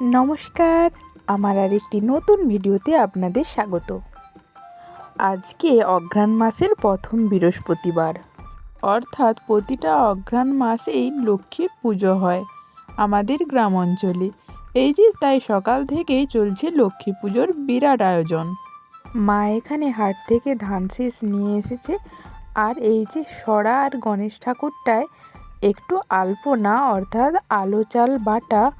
নমস্কার, আমার আর একটি নতুন ভিডিওতে আপনাদের স্বাগত। আজকে অঘ্রাণ মাসের প্রথম বৃহস্পতিবার। অর্থাৎ প্রতিটা অঘ্রাণ মাসেই লক্ষ্মী পুজো হয় আমাদের গ্রাম অঞ্চলে এই যে তাই সকাল থেকেই চলছে লক্ষ্মী পুজোর বিরাট আয়োজন। মা এখানে হাট থেকে ধান শেষ নিয়ে এসেছে। আর এই যে সরা আর গণেশ ঠাকুরটায় একটু আলপনা, অর্থাৎ আলো চাল বাটা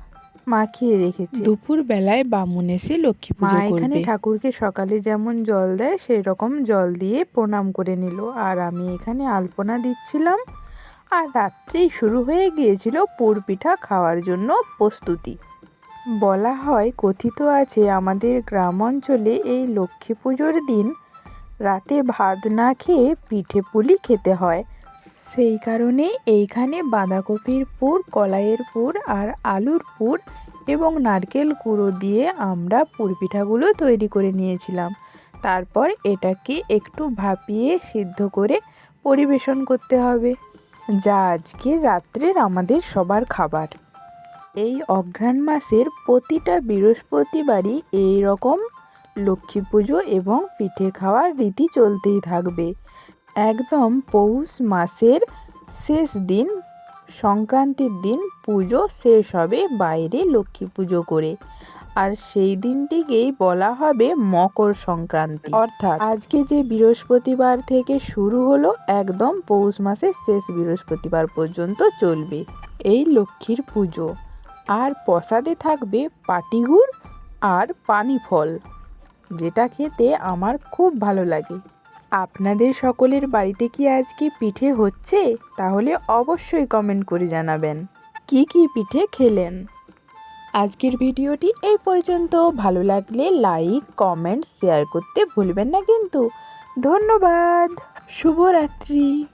মাখিয়ে রেখেছে। দুপুর বেলায় বামুন এসে লক্ষ্মী মা পুজো এখানে ঠাকুরকে সকালে যেমন জল দেয় সেই রকম জল দিয়ে প্রণাম করে নিল। আর আমি এখানে আলপনা দিচ্ছিলাম। আর রাত্রেই শুরু হয়ে গিয়েছিল পুর পিঠা খাওয়ার জন্য প্রস্তুতি। বলা হয় কথিত আছে আমাদের গ্রাম অঞ্চলে এই লক্ষ্মী পুজোর দিন রাতে ভাত না খেয়ে পিঠে পুলি খেতে হয়। সেই কারণে এইখানে বাঁধাকপির পুর, কলাইয়ের পুর আর আলুর পুর এবং নারকেল কুড়ো দিয়ে আমরা পুর পিঠাগুলো তৈরি করে নিয়েছিলাম। তারপর এটাকে একটু ভাপিয়ে সিদ্ধ করে পরিবেশন করতে হবে। যা আজকে রাত্রের আমাদের সবার খাবার। এই অঘ্রাণ মাসের প্রতিটা বৃহস্পতিবারই এই রকম লক্ষ্মী পুজো এবং পিঠে খাওয়ার রীতি চলতেই থাকবে। একদম পৌষ মাসের শেষ দিন সংক্রান্তির দিন পুজো শেষ হবে বাইরে লক্ষ্মী পুজো করে। আর সেই দিনটিকেই বলা হবে মকর সংক্রান্তি। অর্থাৎ আজকে যে বৃহস্পতিবার থেকে শুরু হলো একদম পৌষ মাসের শেষ বৃহস্পতিবার পর্যন্ত চলবে এই লক্ষ্মীর পুজো। আর প্রসাদে থাকবে পাটিগুড় আর পানি ফল যেটা খেতে আমার খুব ভালো লাগে। আপনাদের সকলের বাড়িতে কি আজকে পিঠে হচ্ছে? তাহলে অবশ্যই কমেন্ট করে জানাবেন। কি কি পিঠে খেলেন? আজকের ভিডিওটি এই পর্যন্ত। ভালো লাগলে লাইক কমেন্ট শেয়ার করতে ভুলবেন না কিন্তু। ধন্যবাদ। শুভরাত্রি।